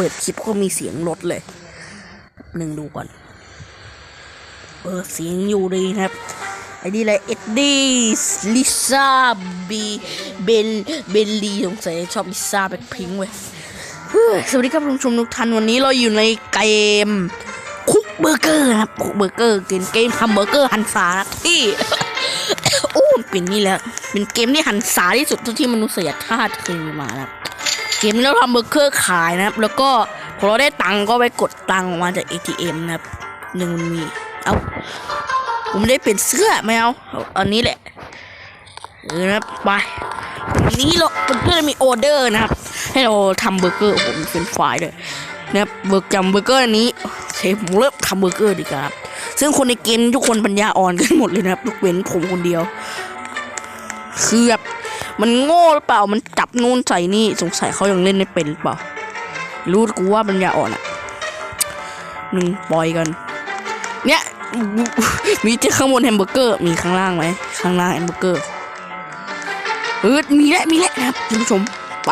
เปิดคลิปก็มีเสียงรถเลย หนึ่งดูก่อน เปิดเสียงอยู่ดีนะครับ ไอ้นี่อะไรเอ็ดดี้ลิซ่าบีเบลเบลลีสงสัยชอบลิซ่าแบ็คพิงเว้ยสวัสดีครับผู้ชมทุกท่านวันนี้เราอยู่ในเกมคุกเบอร์เกอร์นะครับคุกเบอร์เกอร์เกมเกมทำเบอร์เกอร์หันษาที่โอ้เป็นนี่แหละเป็นเกมที่หันษาที่สุดเท่าที่มนุษยชาติเคยมีมาครับ เกมนี้เราทำเบอร์เกอร์ขายนะครับ แล้วก็พอเราได้ตังก็ไปกดตังออกมาจาก ATM นะครับหนึ่งมันมีเอาผมไม่ได้เป็นเสื้อไม่เอาอาอันนี้แหละเออนะไปวันนี้เราเพื่อนมีออเดอร์นะครับ ให้เราทำเบอร์เกอร์ผมเป็นฝ่ายเลยนะครับเบอร์จำเบอร์เกอร์อันนี้เคผมเริ่มทำเบอร์เกอร์ดีกว่าครับซึ่งคนในเกมทุกคนปัญญาอ่อนกันหมดเลยนะครับยกเว้นผมคนเดียวคือแบบ มันโง่หรือเปล่า มันจับนู่นใส่นี่ สงสัยเขายังเล่นไม่เป็นหรือเปล่า รู้กูว่ามันยาอ่อนอะหนึ่งปล่อยกัน เนี่ย มีที่ข้างบนแฮมเบอร์เกอร์ มีข้างล่างไหม ข้างล่างแฮมเบอร์เกอร์ เออ มีแล้วมีแล้วนะครับคุณผู้ชม ไป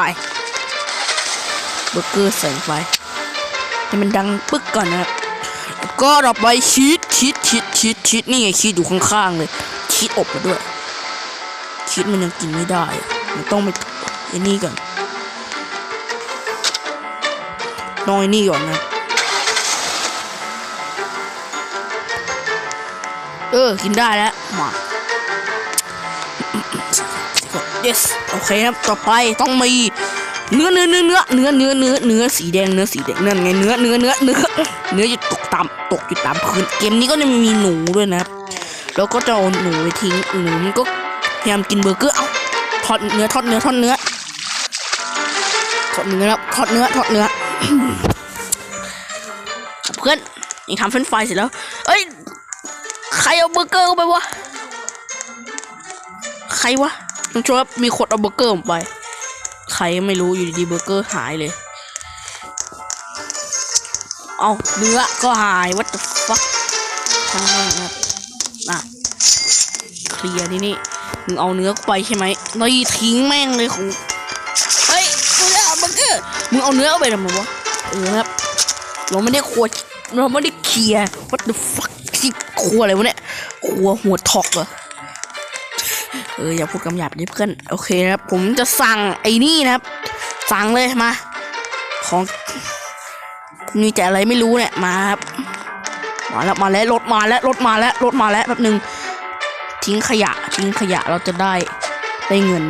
เบอร์เกอร์ใส่ไป ให้มันดังปึ๊กก่อนนะครับแล้วก็ต่อไปชีสชีสชีสชีสชีสนี่ไงชีสอยู่ข้างๆเลยชีสอบมาด้วย ชีสมันยังกินไม่ได้ มันต้องไปไอ้นี่ก่อนน้อยนี่ก่อนนะ เออ กินได้แล้ว มา yes โอเคครับ ต่อไปต้องมีเนื้อเนื้อเนื้อเนื้อเนื้อเนื้อเนื้อเนื้อสีแดงเนื้อสีแดงนั่นไงเนื้อเนื้อเนื้อเนื้อเนื้อจะตกตามตกอยู่ตามพื้นเกมนี้ก็จะมีหนูด้วยนะ แล้วก็จะเอาหนูไปทิ้งหนูมันก็ ยายามกินเบอร์เกอร์เอาทอดเนื้อทอดเนื้อทอดเนื้อทอดเนื้อครับทอดเนื้อทอดเนื้อเพื่อนยังทำเฟรนฟรายเสร็จแล้วเอ้ยใครเอาเบอร์เกอร์เข้าไปวะใครวะต้องชมครับมีคนเอาเบอร์เกอร์ผมไป ใครไม่รู้อยู่ดีๆเบอร์เกอร์หายเลย เอาเนื้อก็หาย what the fuck ช่างแม่งครับอะเคลียร์ที่นี่ มึงเอาเนื้อกูไปใช่ไหมนี่ทิ้งแม่งเลยครูเฮ้ยกูจะเอาเบอร์เกอร์มึงเอาเนื้อเอาไปทำไมวะเออครับเราไม่ได้ครัวเราไม่ได้เคลียร์ what the fuck ที่ครัวอะไรวะเนี่ยครัวหัวทอกเหรอเอออย่าพูดคำหยาบดิเพื่อนโอเคนะครับผมจะสั่งไอ้นี่นะครับ สั่งเลยมาของมีแต่อะไรไม่รู้เนี่ยมาครับมาแล้วมาแล้วรถมาแล้วรถมาแล้วรถมาแล้วแป๊บหนึ่งทิ้งขยะ ทิ้งขยะเราจะได้ได้เงิน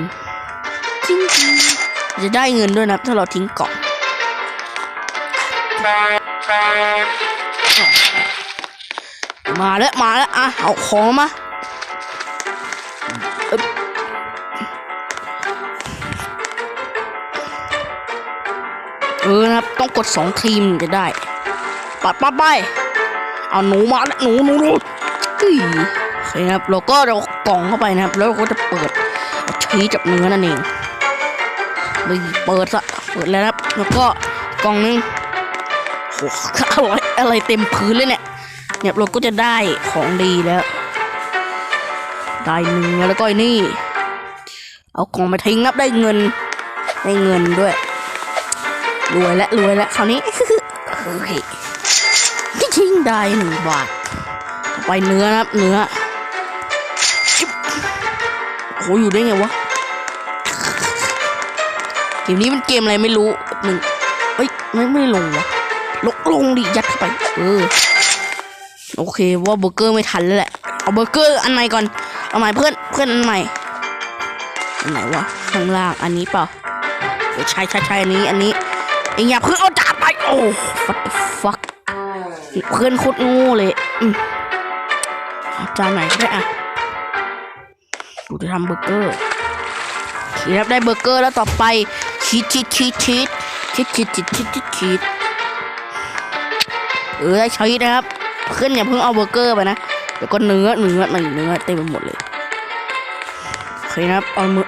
ทิ้งทิ้งจะได้เงินด้วยนะถ้าเราทิ้งกล่องมาแล้วมาแล้วอะเอาของมาเออนะครับต้องกดสองทีมจะได้ ปัดปัดไปเอาหนูมาแล้วหนูหนูหนู เฮ้ยโอเคครับเราก็เรากล่องเข้าไปนะครับ แล้วเราก็จะเปิดชีสกับเนื้อนั่นเองไปเปิดซะเปิดแล้วครับแล้วก็กล่องนึงโอ้โหอะไรอะไรเต็มพื้นเลยเนี่ยเนี่ยเราก็จะได้ของดีแล้ว ได้เนื้อแล้วก็นี่ เอาของมาทิ้งครับได้เงินได้เงินด้วยรวยแล้วรวยแล้วคราวนี้โอเคที่ทิ้งได้หนึ่งบาทไปเนื้อนะครับเนื้อ โหอยู่ได้ไงวะ เกมนี้มันเกมอะไรไม่รู้หนึ่งเอ้ยไม่ไม่ลงวะลงลงดิยัดเข้าไป เออ โอเคว่าเบอร์เกอร์ไม่ทันแล้วแหละ เอาเบอร์เกอร์อันใหม่ก่อน เอาใหม่เพื่อนเพื่อนอันใหม่ อันไหนวะข้างล่างอันนี้เปล่าใช่ใช่ใช่อันนี้อันนี้เอ็งอย่าเพิ่งเอาจานไป โอ้ what the fuck เพื่อนโคตรง่เลย อืมเอาจานไหนก็ได้อะ กูจะทำเบอร์เกอร์โอเครับได้เบอร์เกอร์แล้วต่อไปชีสชีสชีสชีสชีสชีสชีสชีสชีสชีสเออได้ชีสนะครับเพื่อนอย่าเพิ่งเอาเบอร์เกอร์ไปนะเดี๋ยวก็เนื้อเนื้อมันเนื้อเต็มไปหมดเลยโอเคนะครับเอามือ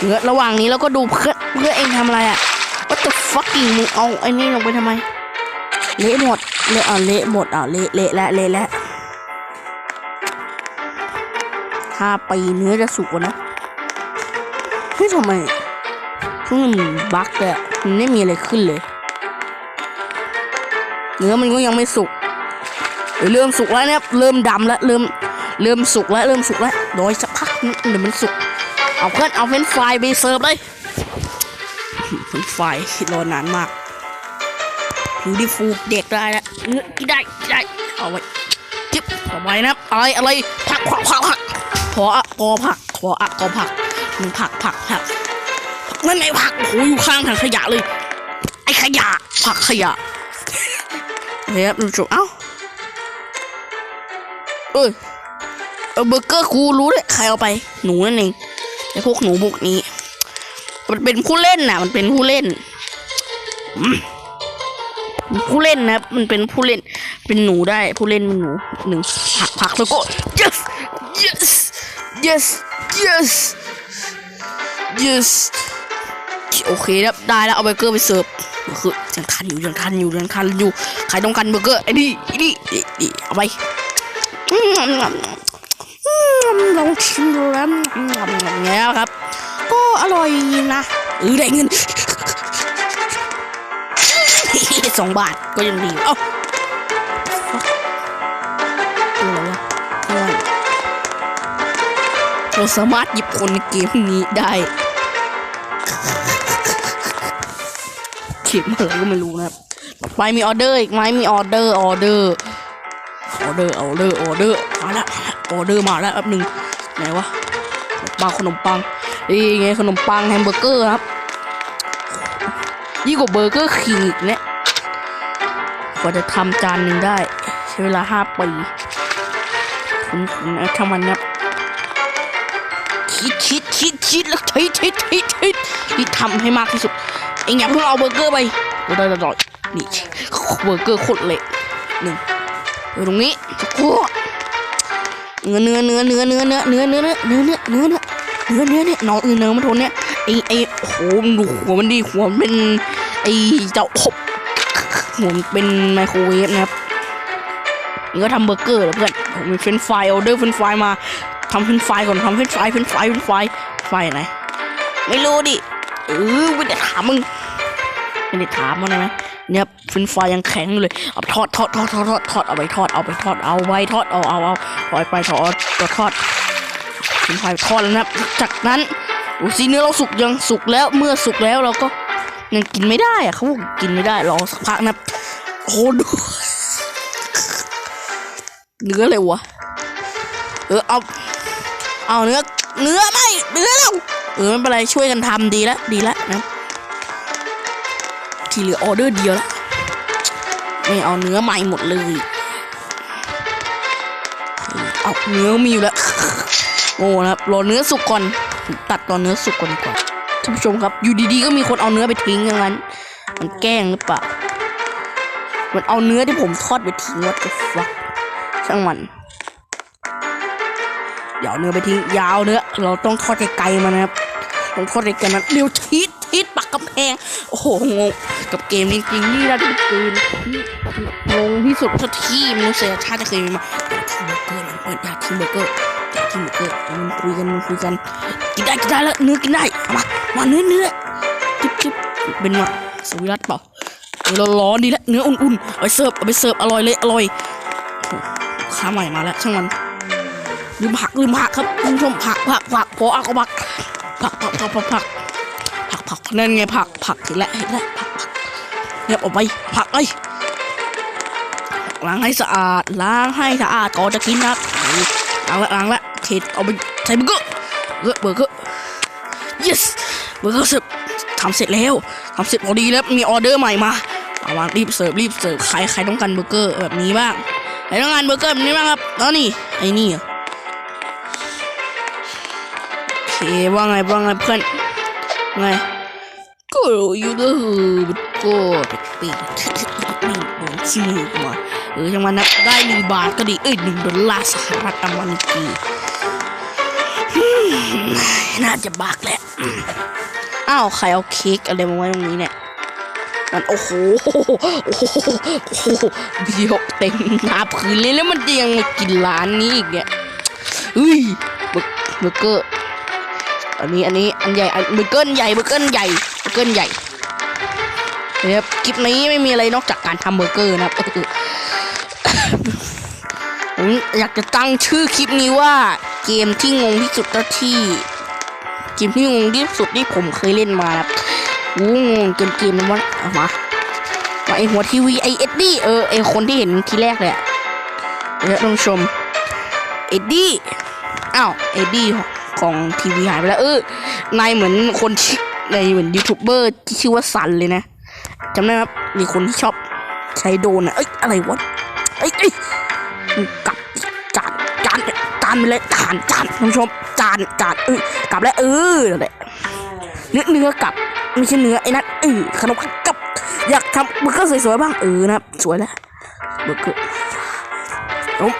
เนื้อระหว่างนี้เราก็ดูเพื่อนเพื่อนเองทำอะไรอะ what the fucking มึงเอาไอ้นี่ลงไปทำไมเละหมดเละอะเละหมดอะเละเละและเละและ ห้าปีเนื้อจะสุกนะเฮ้ยทำไมเพิ่งมันบั๊กเลยอะมันไม่มีอะไรขึ้นเลย เนื้อมันก็ยังไม่สุกเริ่มสุกแล้วนะครับเริ่มดำแล้วเริ่มเริ่มสุกแล้วเริ่มสุกแล้วโดยสักพักนึงเดี๋ยวมันสุก เอาเพื่อนเอาเฟนช์ฟรายไปเสิร์ฟเลยเฟนช์ฟรายรอนานมากผิวดิฟูเด็กได้แล้วเนื้อกินได้กินได้เอาไว้จิ๊บเอาไว้นะครับอะไรอะไรผักผักผัก ขออะกอผัก ขออะกอผักมันผักผักผักนั่นไงผักโอ้โหอยู่ข้างถังขยะเลย ไอ้ขยะ ผักขยะเฮ้ยครับดูจบเอ้าเอ้ยเออเบอร์เกอร์ครูรู้เลยใครเอาไปหนูนั่นเองไอ้พวกหนูพวกนี้ มันเป็นผู้เล่นน่ะ มันเป็นผู้เล่นผู้เล่นนะมันเป็นผู้เล่นเป็นหนูได้ผู้เล่นเป็นหนูหนึ่งผักผักแล้วก็ yes yes yes yes yes โอเคครับได้แล้วเอาเบอร์เกอร์ไปเสิร์ฟคือยังทันอยู่ยังทันอยู่ยังทันอยู่ใครต้องการเบอร์เกอร์ไอ้นี่ไอ้นี่นี่นี่เอาไปลองชิมดูแล้วอืมอย่างเงี้ยครับ ก็อร่อยนะเออได้เงินสองบาทก็ยังดีเอ้า เราสามารถหยิบคนในเกมนี้ได้เขียนอะไรก็ไม่รู้นะครับต่อไปมีออเดอร์อีกไหมมีออเดอร์ออเดอร์ออเดอร์ออเดอร์ออเดอร์มาละออเดอร์มาแล้วแป๊บหนึ่งไหนวะปังขนมปังนี่ไงขนมปังแฮมเบอร์เกอร์ครับยิ่งกว่าเบอร์เกอร์คิงอีกเนี่ยกว่าจะทำจานหนึ่งได้ ใช้เวลาห้าปีคุณคุณนะทำมันนะ คิดคิดคิดคิดแล้วคิดคิดคิดคิดนี่ทำให้มากที่สุดเองอย่าเพิ่งเอาเบอร์เกอร์ไปเดี๋ยวได้ได้นี่เบอร์เกอร์โคตรเละหนึ่งตรงนี้จะโคตรเนื้อเนื้อเนื้อเนื้อเนื้อเนื้อเนื้อเนื้อเนื้อเนื้อเนื้อเนื้อเนื้อเนื้อเนื้อเนี่ยน้องเออเนื้อมันทนเนี่ยไอไอโหมันดูหัวมันดีหัวมันเป็นไอเจ้าอบหัวมันเป็นไมโครเวฟนะครับนี่ก็ทำเบอร์เกอร์แล้วเพื่อนผมมีเฟรนฟรายออเดอร์เฟรนฟรายมา ทำเฟรนช์ฟก่อนทำเฟรนช์ฟรายเฟรนช์ฟรายเฟรนช์ฟไฟไหนไม่รู้ดิเออไม่ได้ถามมึงไม่ได้ถามมันไหมเนี่ยฟินไฟยังแข็งเลยเอาทอดทอดทอดทอดทอดทอดเอาไปทอดเอาไปทอดเอาไว้ทอดเอาเอาเอาปล่อยไปทอดทอดทอดฟินไฟทอดแล้วนะจากนั้นดูสิเนื้อเราสุกยังสุกแล้วเมื่อสุกแล้วเราก็ยังกินไม่ได้อะเขาบอกกินไม่ได้รอสักพักนะโอ้ดูเนื้ออะไรวะเออเอา เอาเนื้อเนื้อไม่เนื้อเราเออไม่เป็นไรช่วยกันทำดีแล้วดีแล้วนะที่เหลือออเดอร์เดียวแล้วไม่เอาเนื้อใหม่หมดเลย เอาเนื้อมีอยู่แล้วโง่ะครับรอเนื้อสุกก่อนตัดตอนเนื้อสุกก่อนดีกว่าท่านผู้ชมครับ อยู่ดีๆก็มีคนเอาเนื้อไปทิ้งอย่างนั้น มันแกล้งหรือเปล่ามันเอาเนื้อที่ผมทอดไปทิ้งวัดกับฟักช่างมัน ยาเอาเนื้อไปทิ้งยาวเนื้อเราต้องทอดไกลๆมันนะครับต้องทอดไกลๆมันเดี๋ยวทิศทิศปักกำแพงโอ้โหงงกับเกมจริงๆนี่นะที่เกมที่งงที่สุดที่มนุษยชาติจะเคยมีมาอยากกินเบอร์เกอร์นเปิดอยากกินเบอร์เกอร์อยากกินเบอร์เกอร์มันคุยกันมันคุยกันกินได้กินได้แล้วเนื้อกินได้มามาเนื้อเนื้อจิ๊บจิ๊บเป็นมาสวิรัตเปล่าเออร้อนดีแล้วเนื้ออุ่นๆเอาไปเสิร์ฟเอาไปเสิร์ฟอร่อยเลยอร่อยข้าใหม่มาแล้วช่างมัน ลืมผักลืมผักครับคุณผู้ชมผักผักผักพอเอาก็ผักผักผักผักผักผักผักผักนั่นไงผักผักเห็นแล้วเห็นแล้วผักผักเนี่ยออกไปผักไอ้ล้างให้สะอาดล้างให้สะอาดก่อนจะกินนะครับล้างละล้างละโอเคเอาไปใส่เบอร์เกอร์เบอร์เบอร์เกอร์ yes เบอร์เกอร์เสร็จทำเสร็จแล้วทำเสร็จพอดีแล้วมีออเดอร์ใหม่มาเอาวางรีบเสิร์ฟรีบเสิร์ฟใครใครต้องการเบอร์เกอร์แบบนี้บ้างใครต้องการเบอร์เกอร์แบบนี้บ้างครับแล้วนี่ไอ้นี่ ว่าไงว่าไงเพื่อนไงก็อยู่ก็ก็ปีกนี่โดนชิมอมาเออยังมานับได้หนึ่งบาทก็ดีเอ้ยหนึ่งดอลลาร์สหรัฐอเมริกาน่าจะบากแหละอ้าวใครเอาเค้กอะไรมาไว้ตรงนี้เนี่ยมันโอ้โหโอ้โหโอ้โหเบี้ยวเต็มหน้าพื้นเลยแล้วมันยังมากินร้านนี้อีกเนี่ยเฮ้ยเบอร์เกอร์ อันนี้อันนี้อันใหญ่อันเบอร์เกิลใหญ่เบอร์เกิลใหญ่เบอร์เกิลใหญ่นะครับคลิปนี้ไม่มีอะไรนอกจากการทำเบอร์เกอร์นะครับผมอยากจะตั้งชื่อคลิปนี้ว่า เกมที่งงที่สุดที่เกมที่งงที่สุดที่ผมเคยเล่นมาครับวูงงจนเกมนั้นว่าเอามามาไอหัวทีวีไอเอ็ดดี้เออไอคนที่เห็นทีแรกเลยอะเดี๋ยวต้องชมเอ็ดดี้อ้าวเอ็ดดี้ ของทีวีหายไปแล้ว เออนายเหมือนคนในเหมือนยูทูบเบอร์ที่ชื่อว่าซันเลยนะจำได้ไหมครับมีคนที่ชอบใช้โดนอะเอ้ยอะไรวะเอ้ยเอ้ยกลับจานจานจานไปเลยจานจานท่านผู้ชมจานจานเออกลับแล้วเออนั่นแหละเนื้อเนื้อกลับไม่ใช่เนื้อไอ้นั่นเออขนมกลับ อยากทำเบอร์เกอร์สวยๆบ้างเออนะสวยแล้วเบอร์เกอร์ผม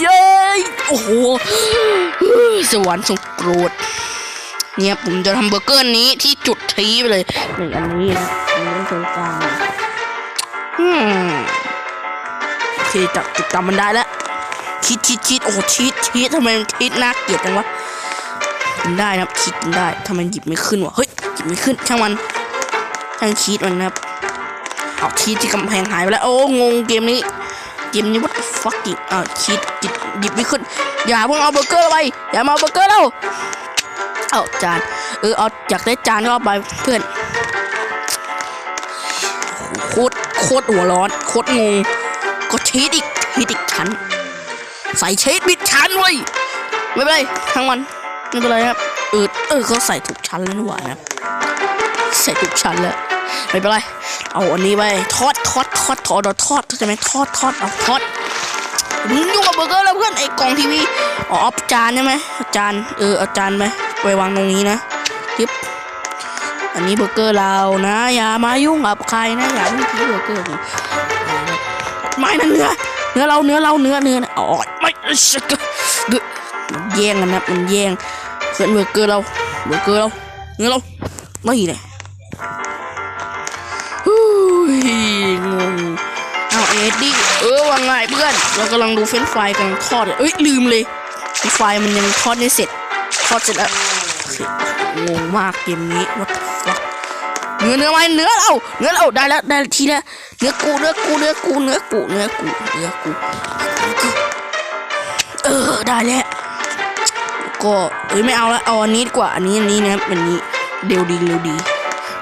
เย้โอ้โหสวรรค์ทรง โกรธเนี่ยผมจะทำเบอร์เกอร์นี้ที่จุดทีไปเลยหนึ่งอันนี้นะอันนี้ตรงกลางอืมโอเคจับจุดจำมันได้แล้วคิดคิดคิดโอ้โหชีดชีดทำไมมันชีดน่าเกลียดจังวะกินได้นะครับคิดกินได้ทำไมหยิบไม่ขึ้นวะเฮ้ยหยิบไม่ขึ้นช่างมันช่างชีดมันนะครับเอาชีดที่กำแพงหายไปแล้วโอ้งงเกมนี้เกมนี้ what the fuck อีกอ่าชีดหยิบหยิบไม่ขึ้น อย่าเพิ่งเอาเบอร์เกอร์ไป อย่ามาเอาเบอร์เกอร์แล้วเอาจาน เออ เอาอยากได้จานก็เอาไปเพื่อน โคตร โคตรหัวร้อน โคตรงง ก็ชีดอีกชีดอีกชั้น ใส่ชีดบิดชั้นเว้ย ไม่เป็นไร ทั้งวัน ไม่เป็นไรครับ เออ เออเขาใส่ถูกชั้นแล้วนี่หว่านะครับใส่ถูกชั้นแล้วไม่เป็นไร เอาอันนี้ไปทอดทอดทอดทอดเอาทอดเข้าใจไหมทอดทอดเอาทอด มึงยุ่งกับเบอร์เกอร์แล้วเพื่อนไอ้กล่องทีวีอ๋ออาจานใช่ไหมอาจานเออเอาจานไปไปวางตรงนี้นะยึบอันนี้เบอร์เกอร์เรานะ อย่ามายุ่งกับใครนะอย่ายุ่งที่เบอร์เกอร์นี่ไม่นะเนื้อเนื้อเราเนื้อเราเนื้อเนื้อนะอ๋อไม่ชะกกะมันแย่งกันนะมันแย่งเพื่อนเบอร์เกอร์เราเบอร์เกอร์เราเนื้อเราไม่เลย เพื่อน เรากำลังดูเฟรนช์ฟรายกำลังทอดเอ้ยลืมเลยเฟรนฟรายมันยังทอดไม่เสร็จ ทอดเสร็จแล้วโอเคงงมากเกมนี้ว่าเนื้อเนื้อไหมเนื้อเราเนื้อเราได้แล้วได้ทีแล้วเนื้อกูเนื้อกูเนื้อกูเนื้อกูเนื้อกูเนื้อกูเออได้แล้วก็เอ้ยไม่เอาละเอาอันนี้ดีกว่าอันนี้อันนี้นะครับอันนี้เร็วดีเร็วดี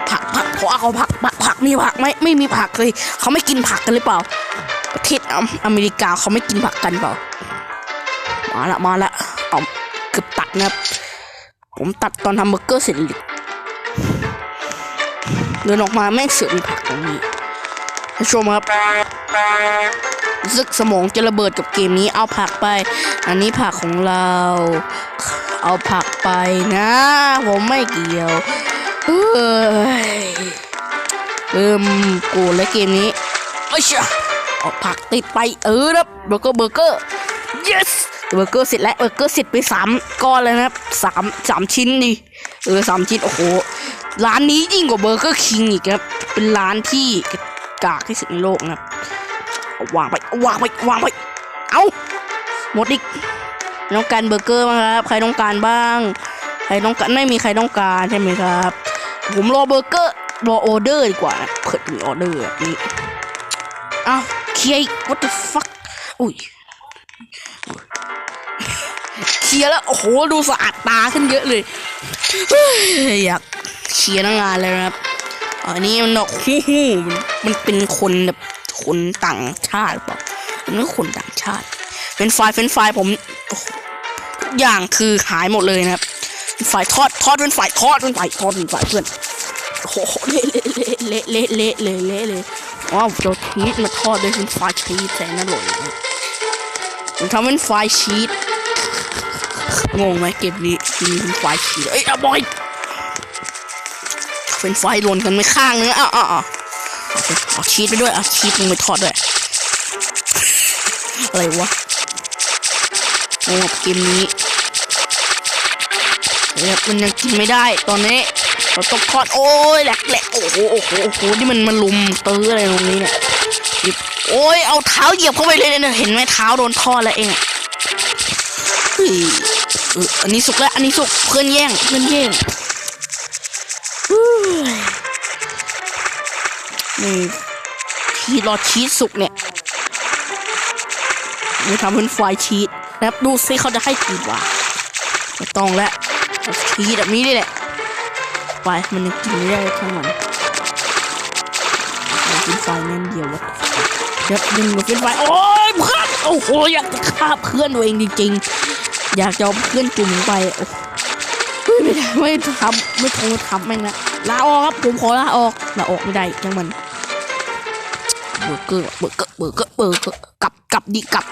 ผักผักขอเอาผักผักผักมีผักไหมไม่มีผักเลยเขาไม่กินผักกันหรือเปล่า ประเทศอเมอเมริกาเขาไม่กินผักกันเปล่า มาละมาละเอาเกือบตัดนะครับ ผมตัดตอนทำเบอร์เกอร์เสร็จเลยเดินออกมาแม่งเสือกมีผักตรงนี้ผู้ชมครับรู้สึกสมองจะระเบิดกับเกมนี้เอาผักไป อันนี้ผักของเรา เอาผักไปนะ ผมไม่เกี่ยวเฮ้ยเอิ่มกูและเกมนี้เอ้ยช่ะ เอาผักติดไปเออนะเบอร์เกอร์เบอร์เกอร์ yes เบอร์เกอร์เสร็จแล้วเบอร์เกอร์เสร็จไปสามก้อนเลยนะครับสามสามชิ้นดิเออสามชิ้นโอ้โหร้านนี้ยิ่งกว่าเบอร์เกอร์คิงอีกครับเป็นร้านที่กากที่สุดในโลกนะครับวางไปวางไปวางไปเอาหมดอีกต้องการเบอร์เกอร์มั้งครับ ใครต้องการบ้าง ใครต้องการไม่มีใครต้องการใช่ไหมครับ ผมรอเบอร์เกอร์รอออเดอร์ดีกว่าเผื่อมีออเดอร์แบบนี้อ้าว เคลียร์อีก what the fuck อุ้ยเคลียร์แล้ว โอ้โห ดูสะอาดตาขึ้นเยอะเลย อยากเคลียร์ตั้งนานเลยนะครับ อันนี้มันแบบฮู้ฮู้มันเป็นคนแบบคนต่างชาติเปล่ามันไม่คนต่างชาติ เป็นไฟล์เป็นไฟล์ผมโอ้โหทุกอย่างคือหายหมดเลยนะครับเป็นไฟล์ทอดทอดเป็นไฟล์ทอดเป็นไฟล์ทอดเป็นไฟล์เพื่อนโอ้โหเละเละเละเละเละเละเละเลย ว้าวเจ้าชีสมาทอดด้วยเป็นไฟชีสแสนน่าหล่นทำเป็นไฟชีสงงไหมเกมนี้มีเป็นไฟชีสเอ้ยอะบอยเป็นไฟหล่นกันไม่ข้างนึงอ้าวอ้าวอ้าวเอาชีสไปด้วยเอาชีสลงไปทอดด้วยอะไรวะโอ้เกมนี้เนี่ยมันยังกินไม่ได้ตอนนี้ เราต้องทอดโอ้ยแหลกแหลกโอ้โหโอ้โหโอ้โหนี่มันมันลุมตื้ออะไรตรงนี้เนี่ยหยิบโอ้ยเอาเท้าเหยียบเข้าไปเลยเนี่ยเห็นไหมเท้าโดนทอแล้วเองอะอันนี้สุกแล้วอันนี้สุกเพื่อนแย่งเพื่อนแย่งนี่ชีสรอชีสสุกเนี่ยนี่ทำเป็นไฟชีสนะครับดูซิเขาจะให้กี่บาทไม่ต้องแล้วชีสแบบนี้นี่แหละ ไปมันยังกินไม่ได้ทั้งวันเรากินไฟแม่นเดียววะเดี๋ยวดึงมาเป็นไฟโอ้ยเพื่อนโอ้โหอยากจะฆ่าเพื่อนตัวเองจริงๆ อยากจะเอาเพื่อนจุ่มไปโอ้ยไม่ได้ไม่ทำไม่ทงทำแม่งนะลาออกครับผมขอลาออกลาออกไม่ได้จังมันเบอร์เกอร์เบอร์เกอร์เบอร์เกอร์เบอร์เกอร์กลับกลับดีกลับ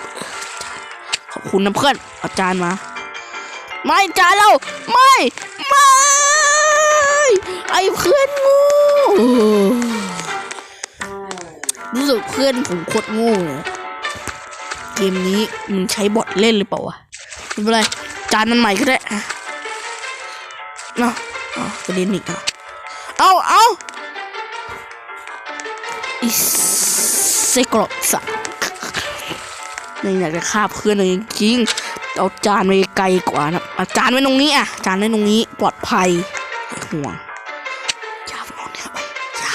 ขอบคุณนะเพื่อนเอาจารย์มา ไม่จานเราไม่ไม่ ไอ้เพื่อนโงูรู้สึกเพื่อนผมโคตรโง่เลยเกมนี้มันใช้บอทเล่นหรือเปล่าวะไม่เป็นไรจานมันใหม่ก็ได้เนาะเอกระเด็นอีกอะเอาเอาอิเซกรอกสักนี่อยากจะฆ่าเพื่อนเลยจริงเอาจานไปไกลกว่านะอาจานไว้ตรงนี้อะจานไว้ตรงนี้ปลอดภัย ไม่ห่วงอย่ามองเนี่ยไปอย่า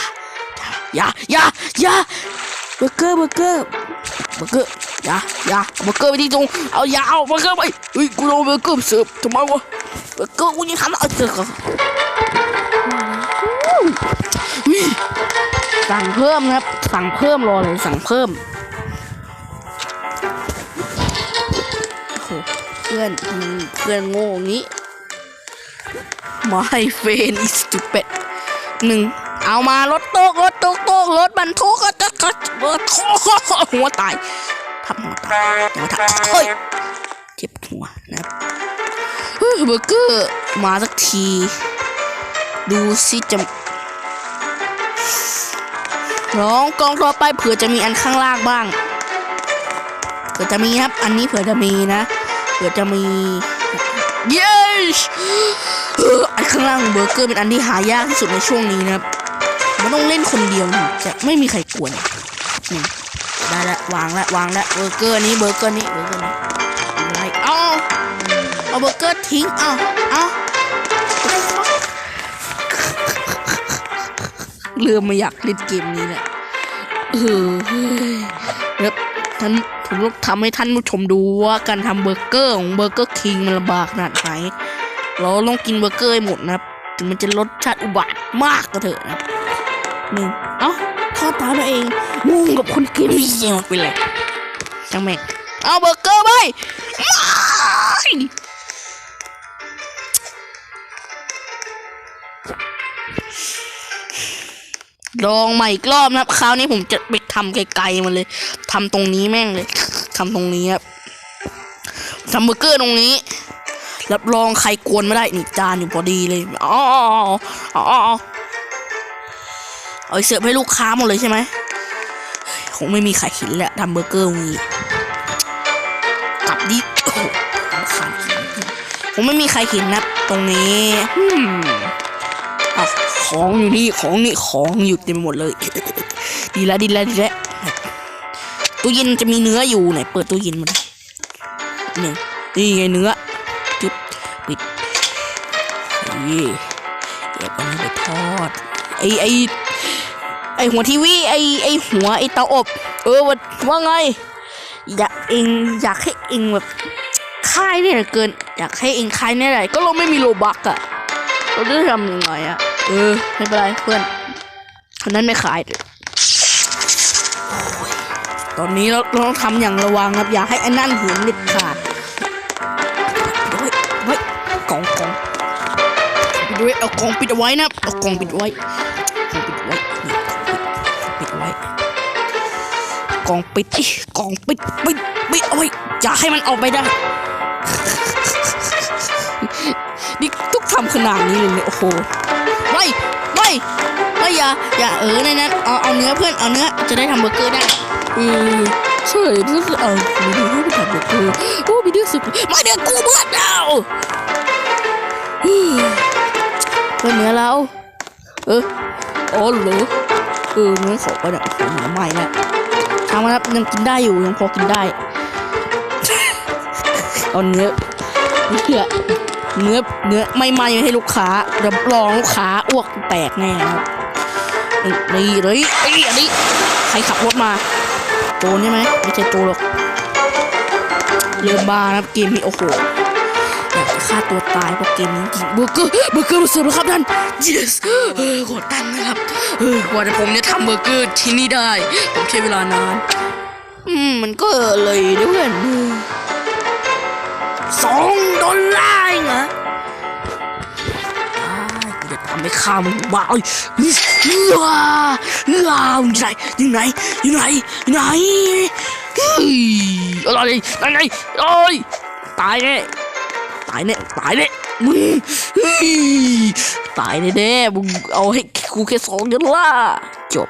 อย่าอย่าอย่าเบอร์เกอร์เบอร์เกอร์เบอร์เกอร์อย่าอย่าเอาเบอร์เกอร์ไปที่ตรงเอาอย่าเอาเบอร์เกอร์ไปเฮ้ยกูโดนเบอร์เกอร์เสิร์ฟทำไมวะเบอร์เกอร์กูยังทำเอาเจอกันอุ้ยสั่งเพิ่มนะครับ สั่งเพิ่มรอเลยสั่งเพิ่มโอ้โหเพื่อนเพื่อนโง่งี้ My friend is stupid หนึ่งเอามารถโต๊ะรถโต๊ะโต๊ะรถบรรทุกก็จะก็รถโอ้หัวตายทับหัวตายหัวทับเฮ้ยเจ็บหัวนะครับเฮ้ยเบอร์เกอร์มาสักที ดูสิจะร้องกองต่อไปเผื่อจะมีอันข้างล่างบ้างเผื่อจะมีครับ อันนี้เผื่อจะมีนะ เผื่อจะมี yes เอออันข้างล่างเบอร์เกอร์เป็นอันที่หายากที่สุดในช่วงนี้นะครับมันต้องเล่นคนเดียวถึงจะไม่มีใครกวนนี่ได้ละวางละวางละเบอร์เกอร์นี้เบอร์เกอร์นี้เบอร์เกอร์นี้อะไรเอาเอาเบอร์เกอร์ทิ้งเอาเอาเริ่มไม่อยากเล่นเกมนี้แหละเออเฮ้ยแล้วท่านผมต้องทำให้ท่านผู้ชมดูว่าการทำเบอร์เกอร์ของเบอร์เกอร์คิงมันลำบากขนาดไหน เราต้องกินเบอร์เกอร์หมดนะครับ ถึงมันจะรสชาติอุบาทมากก็เถอะนะหนึ่งเอ้าทอดตามมาเองงงกับคนกมนี้ยังไปเลยจังแม่งเอาเบอร์เกอร์ไปไม่ลองใหม่อีกรอบนะครับ คราวนี้ผมจะไปทำไกลๆมันเลยทำตรงนี้แม่งเลยทำตรงนี้ครับทำเบอร์เกอร์ตรงนี้ รับรองใครกวนไม่ได้นี่จานอยู่พอดีเลยอ๋ออ๋ออ๋อเอาเสิร์ฟให้ลูกค้าหมดเลยใช่ไหมคงไม่มีใครเห็นแหละทำเบอร์เกอร์มีกลับดิโอ้โหรำคาญคงไม่มีใครเห็นนะตรงนี้อืมเอของอยู่นี่ของนี่ของอยู่เต็มไปหมดเลย ดีแล้วดีแล้วดีแล้วตู้เย็นจะมีเนื้ออยู่ไหนเปิดตู้เย็นมาดิหนึ่งนี่ไงเนื้อ เดี๋ยวเอาไปทอด ไอไอไอหัวทีวีไอไอหัวไอเตาอบ เออว่าว่าไง อยากเองอยากให้เองแบบค่ายเนี่ยเหลือเกิน อยากให้เองค่ายเนี่ยแหละก็เราไม่มีโลบักอะเราจะทำยังไงอะเออไม่เป็นไรเพื่อนคนนั้นไม่ขายเลยโอ้ยตอนนี้เราเราต้องทำอย่างระวังครับอย่าให้ไอ้นั่นเห็นเด็ดขาด ดไว้เอากล่องปิดเอาไว้นะเอากล่องปิดไว้กล่องปิดไว้ปิดไว้กล่องปิดอิกล่องปิดปิดปิดเอาไว้อย่าให้มันออกไปได้นี่ทุกทำขนาดนี้เลยเนี่ยโอ้โหไม่ไม่ไม่อย่าอย่าเออในนั้นเอาเอาเนื้อเพื่อนเอาเนื้อจะได้ทำเบอร์เกอร์ได้เออใช่รู้สึกเอาไม่ได้ให้ทำเบอร์เกอร์โอ้มีเนื้อสุดไม่เนื้อกูเบื่อดาว เพื่อนเนื้อเรา เอออ๋อเหรอเออเนื้อเขาก็เนี่ยโอ้โหเนื้อใหม่แหละทางมันครับยังกินได้อยู่ยังพอกินได้เอาเนื้อเนื้อเนื้อเนื้อไม่ไหม้ให้ลูกค้ารับรองลูกค้าอ้วกแตกแน่ครับเอนี่เลยไอ้ยอันนี้ใครขับรถมาโจรใช่ไหมไม่ใช่โจรหรอกเริ่มบ้านะครับเกมนี้โอ้โหอยากจะ ฆ่าตัวตายเพราะเกมนี้จริงเบอร์เกอร์เบอร์เกอร์มาเสิร์ฟแล้วครับท่าน yes เออขอตั้งค์นะครับเออกว่าจะผมจะทำเบอร์เกอร์ที่นี่ได้ ผมใช้เวลานานอืมมันก็เลยเดี๋ยวเพื่อนสองดอลลาร์เองเหรออ้ายกูจะทำให้ข้ามึงบ้าเอ้ยเฮ้ยเฮ้ยเฮ้ยมึงอยู่ไหนอยู่ไหนอยู่ไหนอยู่ไหนเฮ้ยอะไรนั่นไงโอ้ยตายแน่ ตายแน่ตายแน่มึงตายแน่แน่มึงเอาให้กูแค่สองดอลลาร์จบ